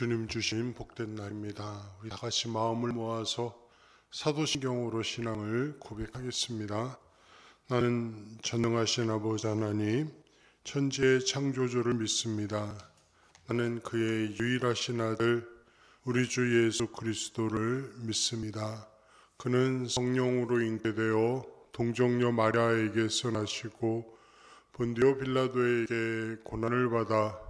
주님 주신 복된 날입니다. 우리 다 같이 마음을 모아서 사도신경으로 신앙을 고백하겠습니다. 나는 전능하신 아버지 하나님, 천지의 창조주를 믿습니다. 나는 그의 유일하신 아들, 우리 주 예수 그리스도를 믿습니다. 그는 성령으로 잉태되어 동정녀 마리아에게서 나시고 본디오 빌라도에게 고난을 받아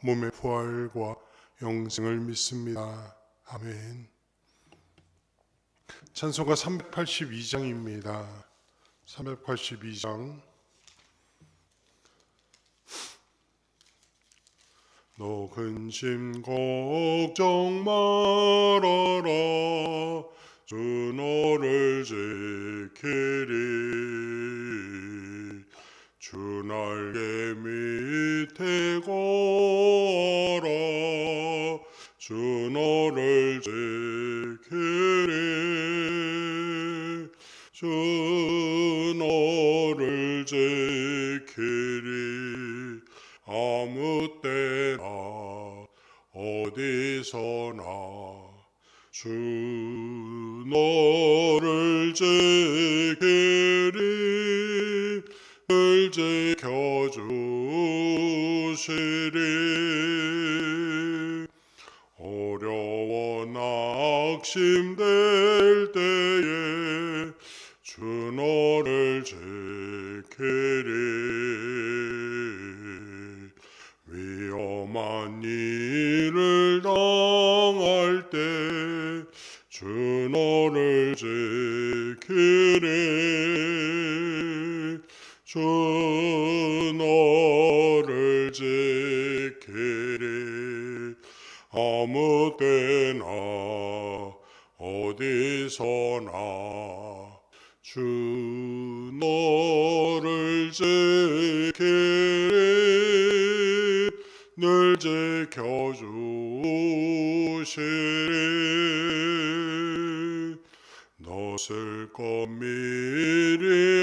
몸의 부활과 영생을 믿습니다. 아멘. 찬송가 382장입니다. 382장. 너 근심 걱정 말아라 주 너를 지키리 주 날개 밑에 걸어 주 너를 지키리. 주 너를 지키리. 아무 때나 어디서나 주 너를 낙심될 때에 주 너를 지키리. 위험한 일 지켜주시리. 너을 것 미리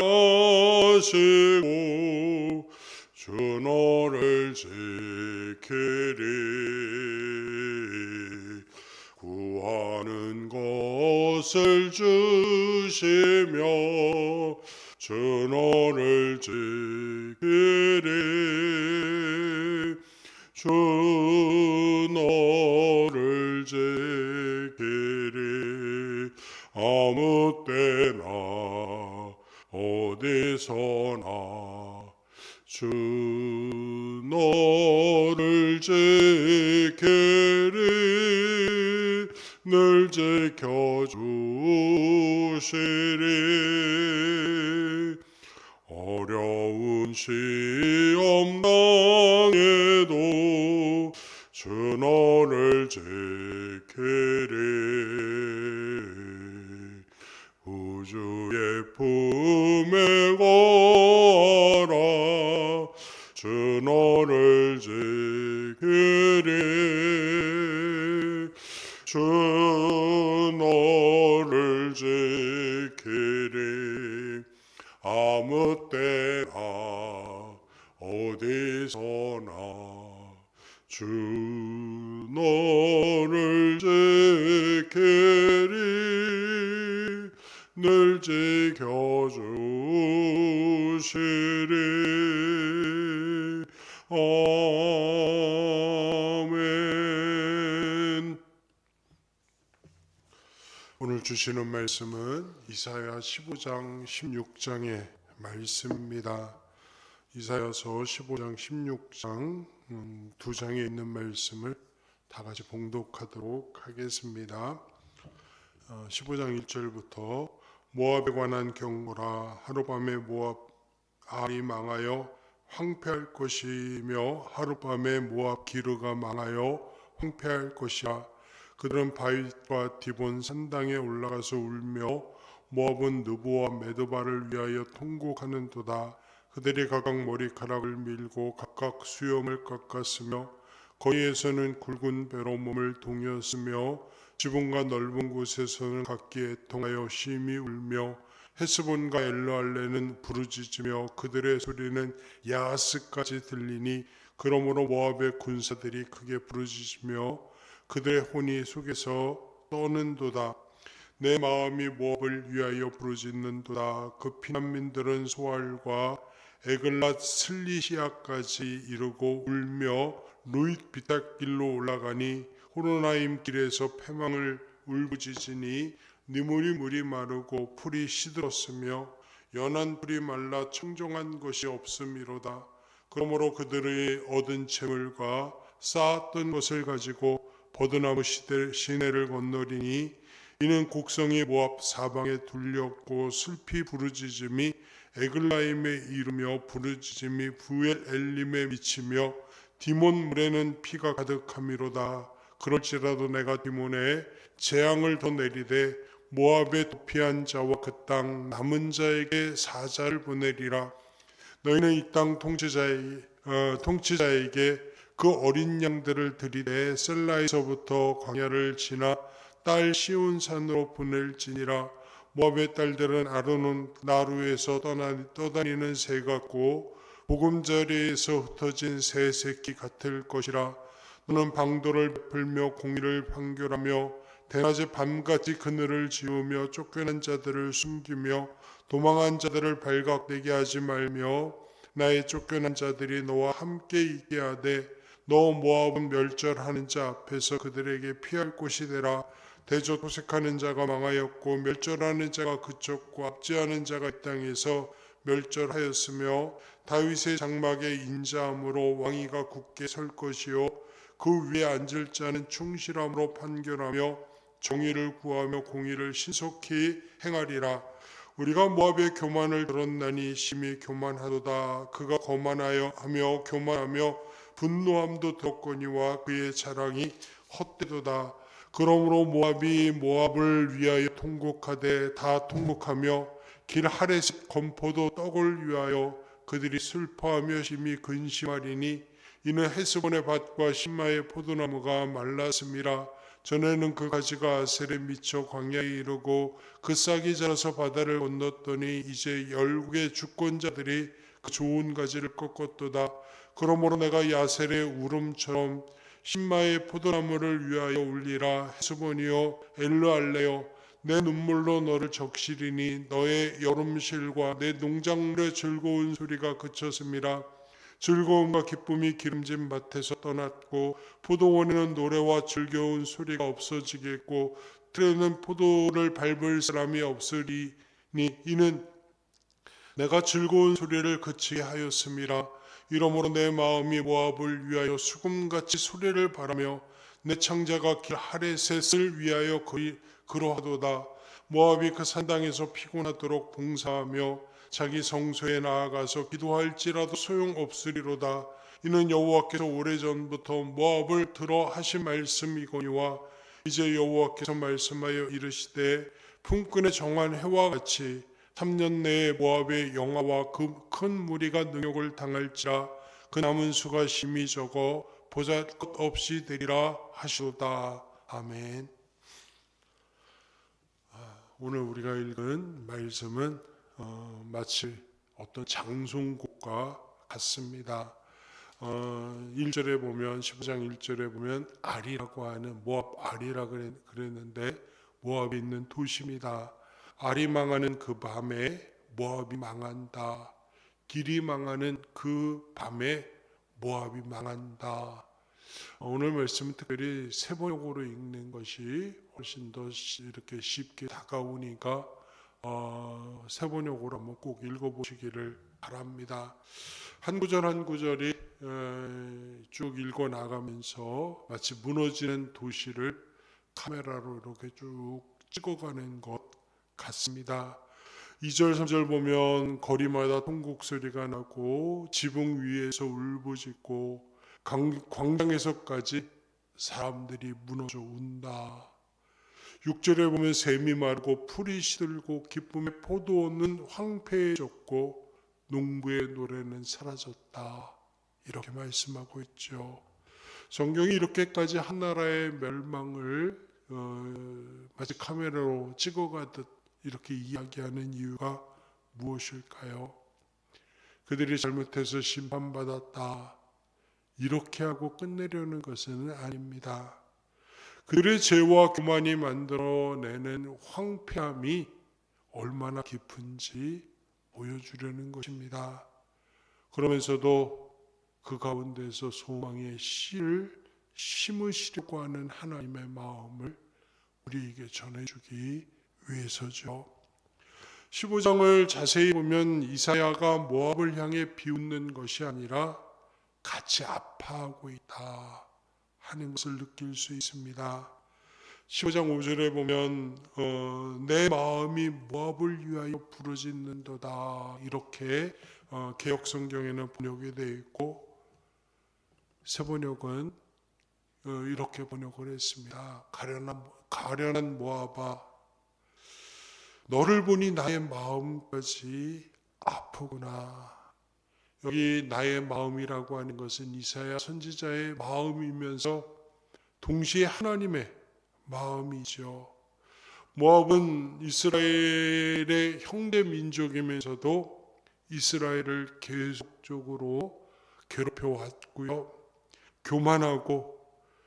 아시고 주 너를 지키리. 구하는 것을 주시며 늘 지켜주시리. 어려운 시 주시는 말씀은 이사야 15장 16장의 말씀입니다. 이사야서 15장 16장 음, 두 장에 있는 말씀을 다 같이 봉독하도록 하겠습니다. 어, 15장 1절부터 모압에 관한 경고라 하룻밤에 모압 알이 망하여 황폐할 것이며 하룻밤에 모압 기르가 망하여 황폐할 것이라 그들은 바윗과 디본 산당에 올라가서 울며 모압은 느보와 메드바를 위하여 통곡하는도다. 그들이 각각 머리카락을 밀고 각각 수염을 깎았으며 거기에서는 굵은 배로 몸을 동였으며 지붕과 넓은 곳에서는 각기 애통하여 심히 울며 헤스본과 엘르알레는 부르짖으며 그들의 소리는 야스까지 들리니 그러므로 모압의 군사들이 크게 부르짖으며 그들의 혼이 속에서 떠는도다 내 마음이 모압을 위하여 부르짖는도다 그 피난민들은 소알과 에글랏 슬리시아까지 이르고 울며 루익 비탈길로 올라가니 호로나임 길에서 패망을 울부짖으니 니물이 물이 마르고 풀이 시들었으며 연한 풀이 말라 청정한 것이 없음이로다. 그러므로 그들의 얻은 재물과 쌓았던 것을 가지고 버드나무 시내를 건너리니 이는 곡성이 모압 사방에 둘렸고 슬피 부르짖음이 에글라임에 이르며 부르짖음이 부엘 엘림에 미치며 디몬 물에는 피가 가득함이로다. 그럴지라도 내가 디몬에 재앙을 더 내리되 모압에 도피한 자와 그 땅 남은 자에게 사자를 보내리라. 너희는 이 땅 통치자의 어, 통치자에게 그 어린 양들을 들이대 셀라에서부터 광야를 지나 딸 시온 산으로 보낼지니라. 모압의 딸들은 아르논 나루에서 떠나, 떠다니는 새 같고 보금자리에서 흩어진 새 새끼 같을 것이라. 너는 방도를 베풀며 공의를 판결하며 대낮에 밤같이 그늘을 지우며 쫓겨난 자들을 숨기며 도망한 자들을 발각되게 하지 말며 나의 쫓겨난 자들이 너와 함께 있게 하되 너 모압은 멸절하는 자 앞에서 그들에게 피할 곳이 되라. 대저 도색하는 자가 망하였고 멸절하는 자가 그쳤고 압제하는 자가 이 땅에서 멸절하였으며 다윗의 장막에 인자함으로 왕위가 굳게 설 것이요. 그 위에 앉을 자는 충실함으로 판결하며 정의를 구하며 공의를 신속히 행하리라. 우리가 모압의 교만을 들었나니 심히 교만하도다. 그가 거만하여 하며 교만하며 분노함도 들었거니와 그의 자랑이 헛되도다. 그러므로 모압이 모압을 위하여 통곡하되 다 통곡하며 길 하레스 검포도 떡을 위하여 그들이 슬퍼하며 심히 근심하리니 이는 헤스본의 밭과 신마의 포도나무가 말랐음이라 전에는 그 가지가 아셀에 미쳐 광야에 이르고 그 싹이 자라서 바다를 건넜더니 이제 열국의 주권자들이 그 좋은 가지를 꺾었도다 그러므로 내가 야셀의 울음처럼 신마의 포도나무를 위하여 울리라 헤스본이여 엘르알레여 내 눈물로 너를 적시리니 너의 여름실과 내 농작물의 즐거운 소리가 그쳤음이라. 즐거움과 기쁨이 기름진 밭에서 떠났고 포도원에는 노래와 즐거운 소리가 없어지겠고 틀에는 포도를 밟을 사람이 없으리니 이는 내가 즐거운 소리를 그치게 하였음이라 이러므로 내 마음이 모압을 위하여 수금같이 소리를 바라며 내 창자가 길 하레셋을 위하여 그리 그러하도다. 모압이 그 산당에서 피곤하도록 봉사하며 자기 성소에 나아가서 기도할지라도 소용없으리로다. 이는 여호와께서 오래전부터 모압을 들어 하신 말씀이거니와 이제 여호와께서 말씀하여 이르시되 품꾼의 정한 해와 같이 3년 내에 모압의 영화와 그 큰 무리가 능욕을 당할지라 그 남은 수가 심히 적어 보잘 것 없이 되리라 하시도다 아멘. 아, 오늘 우리가 읽은 말씀은 어, 마치 어떤 장송곡과 같습니다. 어, 1절에 보면 15장 1절에 보면 아리라고 하는 모압 아리라 그랬- 그랬는데 모압이 있는 도시입니다. 아리 망하는 그 밤에 모압이 망한다. 길이 망하는 그 밤에 모압이 망한다. 어, 오늘 말씀은 특별히 세번역으로 읽는 것이 훨씬 더 시- 이렇게 쉽게 다가오니까 어, 세번역으로 한번 꼭 읽어보시기를 바랍니다. 한 구절 한 구절이 에, 쭉 읽어 나가면서 마치 무너지는 도시를 카메라로 이렇게 쭉 찍어가는 것 같습니다. 2절, 3절 보면 거리마다 통곡 소리가 나고 지붕 위에서 울부짖고 강- 광장에서까지 사람들이 무너져 운다. 6절에 보면 샘이 마르고 풀이 시들고 기쁨의 포도는 황폐해졌고 농부의 노래는 사라졌다. 이렇게 말씀하고 있죠. 성경이 이렇게까지 한 나라의 멸망을 어, 마치 카메라로 찍어가듯 이렇게 이야기하는 이유가 무엇일까요? 그들이 잘못해서 심판받았다. 이렇게 하고 끝내려는 것은 아닙니다. 그들의 죄와 교만이 만들어내는 황폐함이 얼마나 깊은지 보여주려는 것입니다. 그러면서도 그 가운데서 소망의 씨를 심으시려고 하는 하나님의 마음을 우리에게 전해주기 위해서죠. 15장을 자세히 보면 이사야가 모압을 향해 비웃는 것이 아니라 같이 아파하고 있다 하는 것을 느낄 수 있습니다. 15장 5절에 보면 어, 내 마음이 모압을 위하여 부르짖는도다 이렇게 어, 개혁 성경에는 번역이 되어 있고 새 번역은 어, 이렇게 번역을 했습니다. 가련한 가련한 모압아 너를 보니 나의 마음까지 아프구나. 여기 나의 마음이라고 하는 것은 이사야 선지자의 마음이면서 동시에 하나님의 마음이죠. 모압은 이스라엘의 형제 민족이면서도 이스라엘을 계속적으로 괴롭혀 왔고요. 교만하고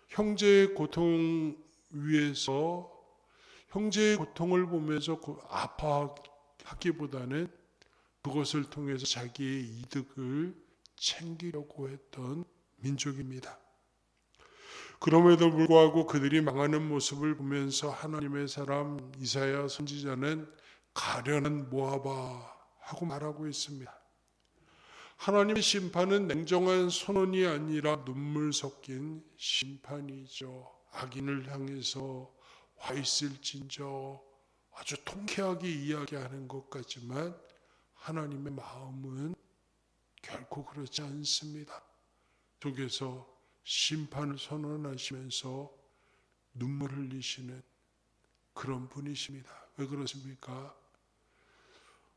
형제의 고통 위에서 형제의 고통을 보면서 그 아파하기보다는 그것을 통해서 자기의 이득을 챙기려고 했던 민족입니다. 그럼에도 불구하고 그들이 망하는 모습을 보면서 하나님의 사람 이사야 선지자는 가련한 모아바 하고 말하고 있습니다. 하나님의 심판은 냉정한 선언이 아니라 눈물 섞인 심판이죠. 악인을 향해서 와 있을진저 아주 통쾌하게 이야기하는 것 같지만 하나님의 마음은 결코 그렇지 않습니다. 속에서 심판을 선언하시면서 눈물 흘리시는 그런 분이십니다. 왜 그렇습니까?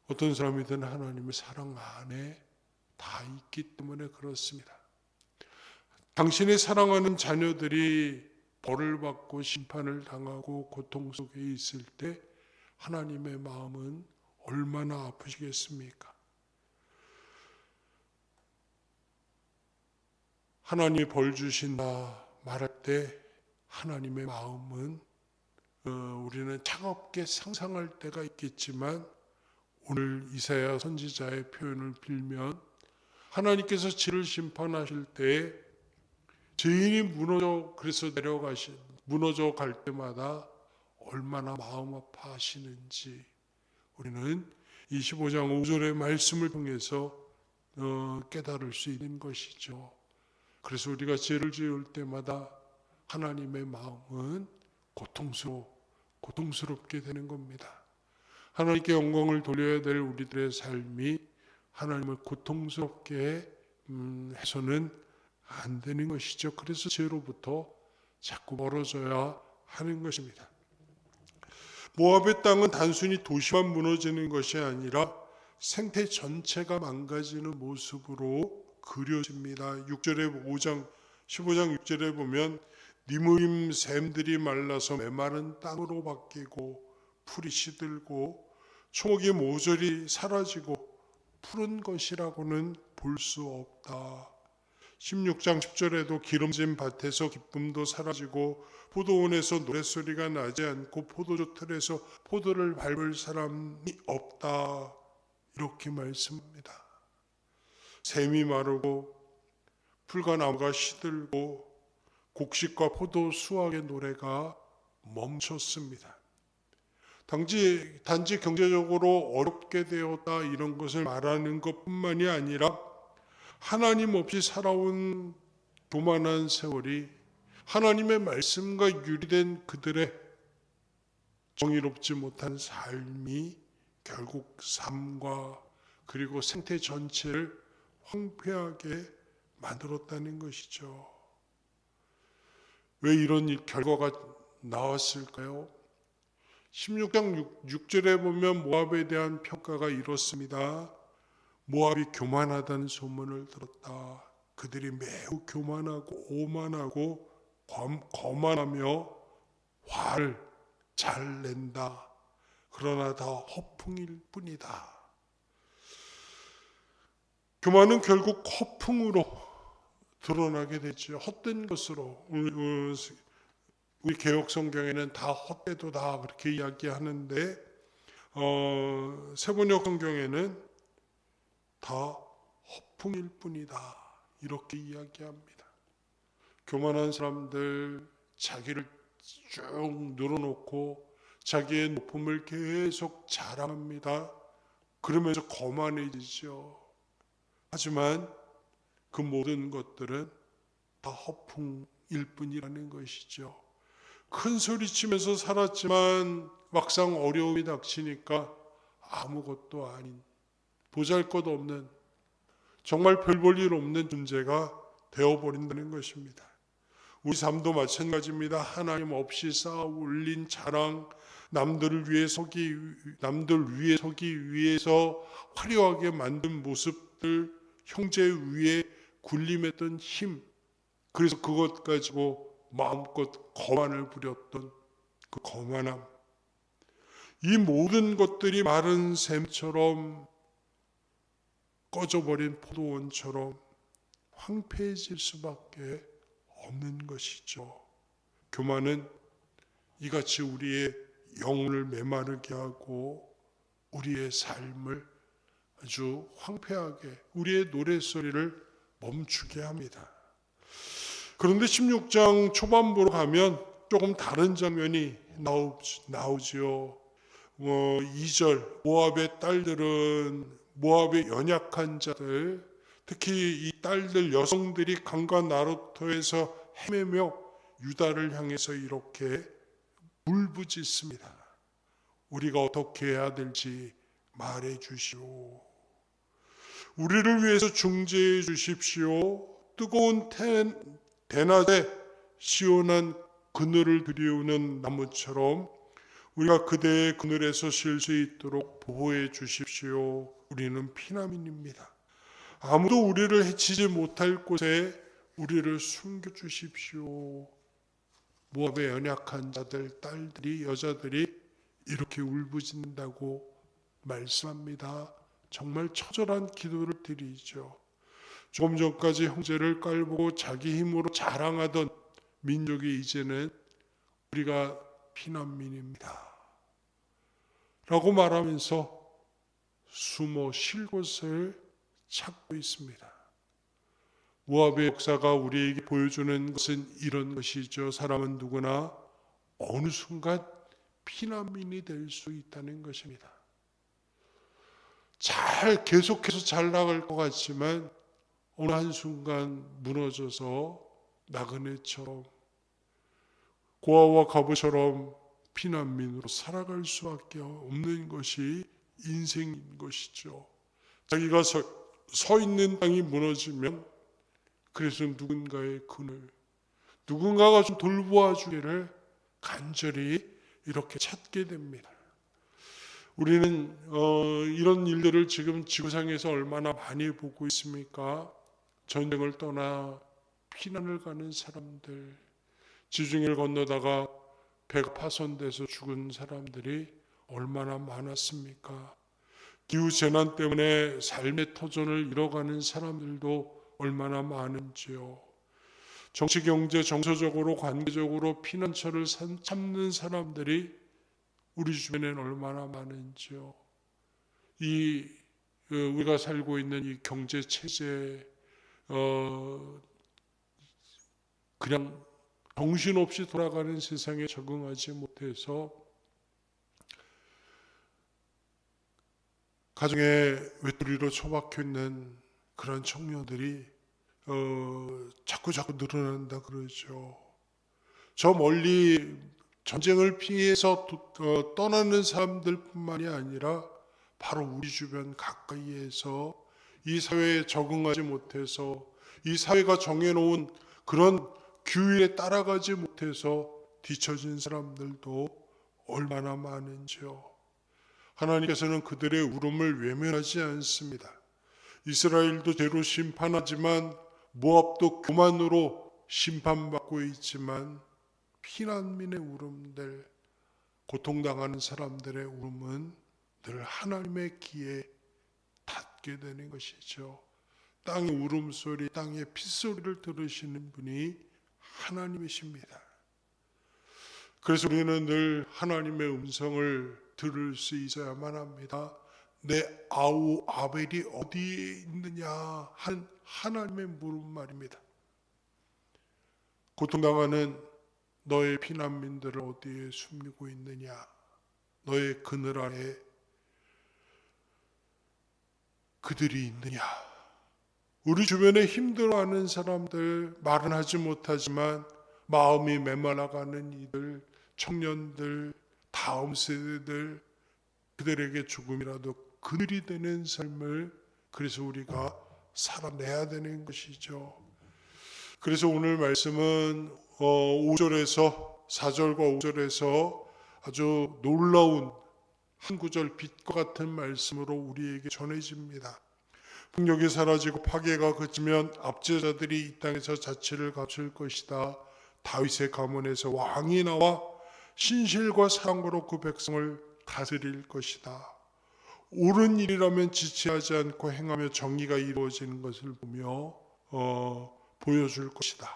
어떤 사람이든 하나님의 사랑 안에 다 있기 때문에 그렇습니다. 당신의 사랑하는 자녀들이 벌을 받고 심판을 당하고 고통 속에 있을 때 하나님의 마음은 얼마나 아프시겠습니까? 하나님이 벌 주신다 말할 때 하나님의 마음은 어, 우리는 차갑게 상상할 때가 있겠지만 오늘 이사야 선지자의 표현을 빌면 하나님께서 지를 심판하실 때 죄인이 무너져 그래서 내려가시 무너져 갈 때마다 얼마나 마음 아파하시는지 우리는 25장 5절의 말씀을 통해서 어, 깨달을 수 있는 것이죠. 그래서 우리가 죄를 지을 때마다 하나님의 마음은 고통스러 고통스럽게 되는 겁니다. 하나님께 영광을 돌려야 될 우리들의 삶이 하나님을 고통스럽게 음, 해서는 안 되는 것이죠. 그래서 죄로부터 자꾸 멀어져야 하는 것입니다. 모압의 땅은 단순히 도시만 무너지는 것이 아니라 생태 전체가 망가지는 모습으로 그려집니다. 6절에 5장 15장 6절에 보면 니무임 샘들이 말라서 메마른 땅으로 바뀌고 풀이 시들고 초목이 모조리 사라지고 푸른 것이라고는 볼 수 없다. 16장 10절에도 기름진 밭에서 기쁨도 사라지고 포도원에서 노랫소리가 나지 않고 포도주 틀에서 포도를 밟을 사람이 없다. 이렇게 말씀합니다. 샘이 마르고 풀과 나무가 시들고 곡식과 포도 수확의 노래가 멈췄습니다. 단지, 단지 경제적으로 어렵게 되었다 이런 것을 말하는 것 뿐만이 아니라 하나님 없이 살아온 교만한 세월이 하나님의 말씀과 유리된 그들의 정의롭지 못한 삶이 결국 삶과 그리고 생태 전체를 황폐하게 만들었다는 것이죠. 왜 이런 일- 결과가 나왔을까요? 16장 6, 절에 보면 모압에 대한 평가가 이렇습니다. 모압이 교만하다는 소문을 들었다. 그들이 매우 교만하고 오만하고 검, 거만하며 화를 잘 낸다. 그러나 다 허풍일 뿐이다. 교만은 결국 허풍으로 드러나게 되죠. 헛된 것으로 우리 개혁 성경에는 다 헛되도다 그렇게 이야기하는데 어, 세번역 성경에는 다 허풍일 뿐이다 이렇게 이야기합니다. 교만한 사람들 자기를 쭉 늘어놓고 자기의 높음을 계속 자랑합니다. 그러면서 거만해지죠. 하지만 그 모든 것들은 다 허풍일 뿐이라는 것이죠. 큰 소리 치면서 살았지만 막상 어려움이 닥치니까 아무것도 아닌 보잘 것 없는 정말 별 볼 일 없는 존재가 되어버린다는 것입니다. 우리 삶도 마찬가지입니다. 하나님 없이 쌓아 올린 자랑, 남들을 위해 서기, 남들 위해 서기 위해서 화려하게 만든 모습들, 형제 위에 군림했던 힘, 그래서 그것 가지고 마음껏 거만을 부렸던 그 거만함. 이 모든 것들이 마른 샘처럼 꺼져버린 포도원처럼 황폐해질 수밖에 없는 것이죠. 교만은 이같이 우리의 영혼을 메마르게 하고 우리의 삶을 아주 황폐하게 우리의 노래소리를 멈추게 합니다. 그런데 16장 초반부로 가면 조금 다른 장면이 나오, 나오지요. 뭐 2절 모압의 딸들은 모압의 연약한 자들 특히 이 딸들 여성들이 강과 나루토에서 헤매며 유다를 향해서 이렇게 물부짖습니다. 우리가 어떻게 해야 될지 말해 주시오. 우리를 위해서 중재해 주십시오. 뜨거운 태, 대낮에 시원한 그늘을 들이우는 나무처럼 우리가 그대의 그늘에서 쉴 수 있도록 보호해 주십시오. 우리는 피난민입니다. 아무도 우리를 해치지 못할 곳에 우리를 숨겨 주십시오. 모압의 연약한 자들, 딸들이, 여자들이 이렇게 울부짖는다고 말씀합니다. 정말 처절한 기도를 드리죠. 조금 전까지 형제를 깔보고 자기 힘으로 자랑하던 민족이 이제는 우리가 피난민입니다. 라고 말하면서 숨어 쉴 곳을 찾고 있습니다. 모압의 역사가 우리에게 보여주는 것은 이런 것이죠. 사람은 누구나 어느 순간 피난민이 될 수 있다는 것입니다. 잘 계속해서 잘 나갈 것 같지만 어느 한순간 무너져서 나그네처럼 고아와 가부처럼 피난민으로 살아갈 수밖에 없는 것이 인생인 것이죠. 자기가 서, 서 있는 땅이 무너지면 그래서 누군가의 그늘, 누군가가 좀 돌보아 주기를 간절히 이렇게 찾게 됩니다. 우리는 어, 이런 일들을 지금 지구상에서 얼마나 많이 보고 있습니까? 전쟁을 떠나 피난을 가는 사람들, 지중해를 건너다가 배가 파손돼서 죽은 사람들이 얼마나 많았습니까? 기후 재난 때문에 삶의 터전을 잃어가는 사람들도 얼마나 많은지요. 정치, 경제, 정서적으로, 관계적으로 피난처를 참는 사람들이 우리 주변에는 얼마나 많은지요. 이 어, 우리가 살고 있는 이 경제 체제 어 그냥 정신없이 돌아가는 세상에 적응하지 못해서 가정에 외톨이로 처박혀 있는 그런 청년들이 어, 자꾸 자꾸 늘어난다 그러죠. 저 멀리 전쟁을 피해서 도, 어, 떠나는 사람들뿐만이 아니라 바로 우리 주변 가까이에서 이 사회에 적응하지 못해서 이 사회가 정해놓은 그런 규율에 따라가지 못해서 뒤처진 사람들도 얼마나 많은지요. 하나님께서는 그들의 울음을 외면하지 않습니다. 이스라엘도 죄로 심판하지만 모압도 교만으로 심판받고 있지만 피난민의 울음들, 고통당하는 사람들의 울음은 늘 하나님의 귀에 닿게 되는 것이죠. 땅의 울음소리, 땅의 핏소리를 들으시는 분이 하나님이십니다. 그래서 우리는 늘 하나님의 음성을 들을 수 있어야만 합니다. 내 아우 아벨이 어디에 있느냐 한 하나님의 물음 말입니다. 고통당하는 너의 피난민들을 어디에 숨기고 있느냐? 너의 그늘 아래 그들이 있느냐? 우리 주변에 힘들어하는 사람들, 말은 하지 못하지만 마음이 메말라가는 이들, 청년들, 다음 세대들, 그들에게 조금이라도 그늘이 되는 삶을 그래서 우리가 살아내야 되는 것이죠. 그래서 오늘 말씀은 어, 5절에서 4절과 5절에서 아주 놀라운 한 구절 빛과 같은 말씀으로 우리에게 전해집니다. 폭력이 사라지고 파괴가 그치면 압제자들이 이 땅에서 자치를 갖출 것이다. 다윗의 가문에서 왕이 나와 신실과 사랑으로 그 백성을 다스릴 것이다. 옳은 일이라면 지체하지 않고 행하며 정의가 이루어지는 것을 보며 어, 보여줄 것이다.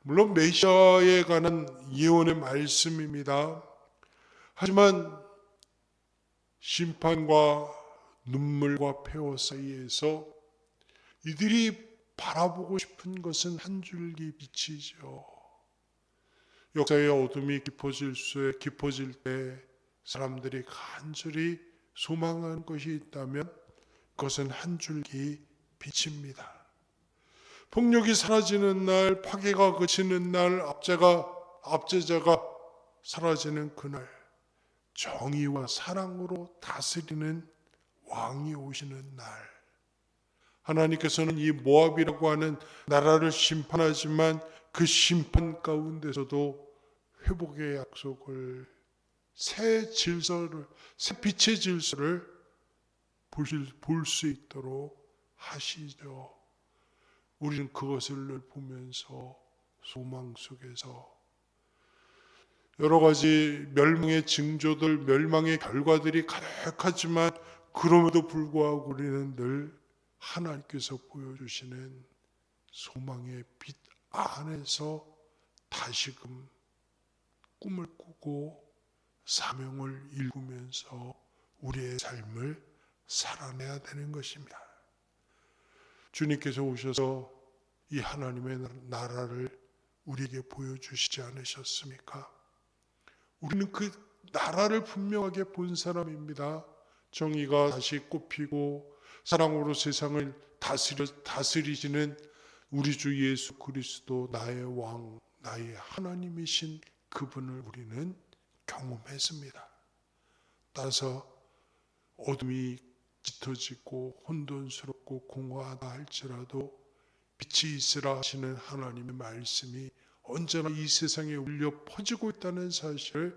물론 메시아에 관한 예언의 말씀입니다. 하지만 심판과 눈물과 폐허 사이에서 이들이 바라보고 싶은 것은 한 줄기 빛이죠. 역사의 어둠이 깊어질 수 깊어질 때 사람들이 간절히 소망하는 것이 있다면 그것은 한 줄기 빛입니다. 폭력이 사라지는 날, 파괴가 그치는 날, 압제가 압제자가 사라지는 그날, 정의와 사랑으로 다스리는 왕이 오시는 날. 하나님께서는 이 모압이라고 하는 나라를 심판하지만 그 심판 가운데서도 회복의 약속을 새 질서를 새 빛의 질서를 볼 수 있도록 하시죠. 우리는 그것을 늘 보면서 소망 속에서 여러 가지 멸망의 징조들, 멸망의 결과들이 가득하지만 그럼에도 불구하고 우리는 늘 하나님께서 보여주시는 소망의 빛 안에서 다시금 꿈을 꾸고 사명을 일구면서 우리의 삶을 살아내야 되는 것입니다. 주님께서 오셔서 이 하나님의 나라를 우리에게 보여주시지 않으셨습니까? 우리는 그 나라를 분명하게 본 사람입니다. 정의가 다시 꽃피고 사랑으로 세상을 다스려, 다스리시는 우리 주 예수 그리스도 나의 왕, 나의 하나님이신 그분을 우리는 경험했습니다. 따라서 어둠이 짙어지고 혼돈스럽고 공허하다 할지라도 빛이 있으라 하시는 하나님의 말씀이 언제나 이 세상에 울려 퍼지고 있다는 사실을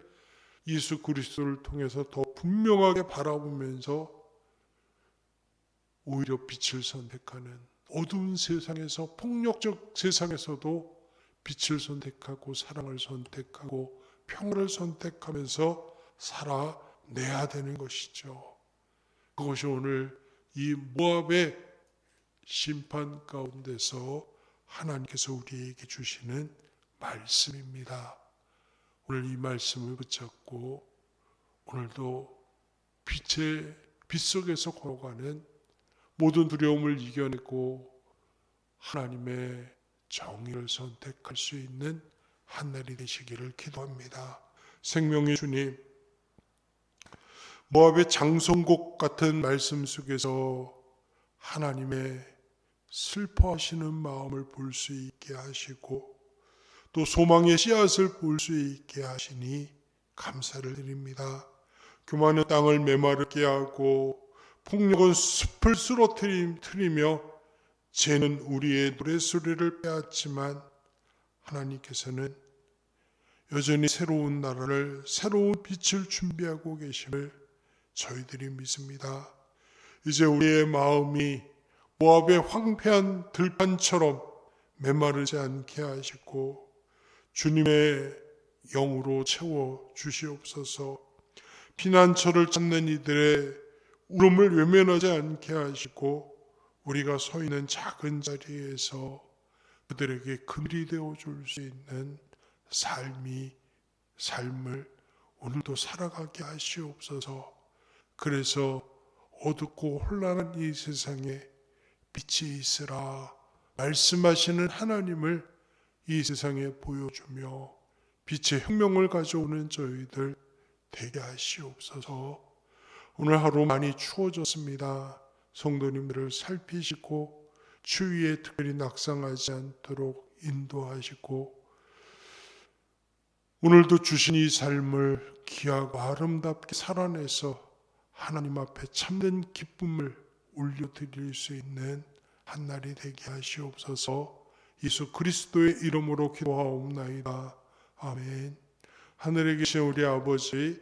예수 그리스도를 통해서 더 분명하게 바라보면서 오히려 빛을 선택하는 어두운 세상에서 폭력적 세상에서도 빛을 선택하고 사랑을 선택하고 평화를 선택하면서 살아내야 되는 것이죠. 그것이 오늘 이 모압의 심판 가운데서 하나님께서 우리에게 주시는 말씀입니다. 오늘 이 말씀을 붙잡고 오늘도 빛의 빛 속에서 걸어가는 모든 두려움을 이겨내고 하나님의 정의를 선택할 수 있는 한 날이 되시기를 기도합니다. 생명의 주님, 모압의 장송곡 같은 말씀 속에서 하나님의 슬퍼하시는 마음을 볼 수 있게 하시고 또 소망의 씨앗을 볼 수 있게 하시니 감사를 드립니다. 교만은 땅을 메마르게 하고 폭력은 숲을 쓰러뜨리며 죄는 우리의 노래소리를 빼앗지만 하나님께서는 여전히 새로운 나라를 새로운 빛을 준비하고 계심을 저희들이 믿습니다. 이제 우리의 마음이 모압의 황폐한 들판처럼 메마르지 않게 하시고 주님의 영으로 채워 주시옵소서. 피난처를 찾는 이들의 울음을 외면하지 않게 하시고 우리가 서 있는 작은 자리에서 그들에게 그늘이 되어 줄 수 있는 삶이 삶을 오늘도 살아가게 하시옵소서. 그래서 어둡고 혼란한 이 세상에 빛이 있으라 말씀하시는 하나님을 이 세상에 보여주며 빛의 혁명을 가져오는 저희들 되게 하시옵소서. 오늘 하루 많이 추워졌습니다. 성도님들을 살피시고 추위에 특별히 낙상하지 않도록 인도하시고 오늘도 주신 이 삶을 귀하고 아름답게 살아내서 하나님 앞에 참된 기쁨을 올려드릴 수 있는 한 날이 되게 하시옵소서 예수 그리스도의 이름으로 기도하옵나이다. 아멘. 하늘에 계신 우리 아버지,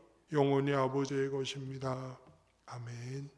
영원히 아버지의 것입니다. 아멘.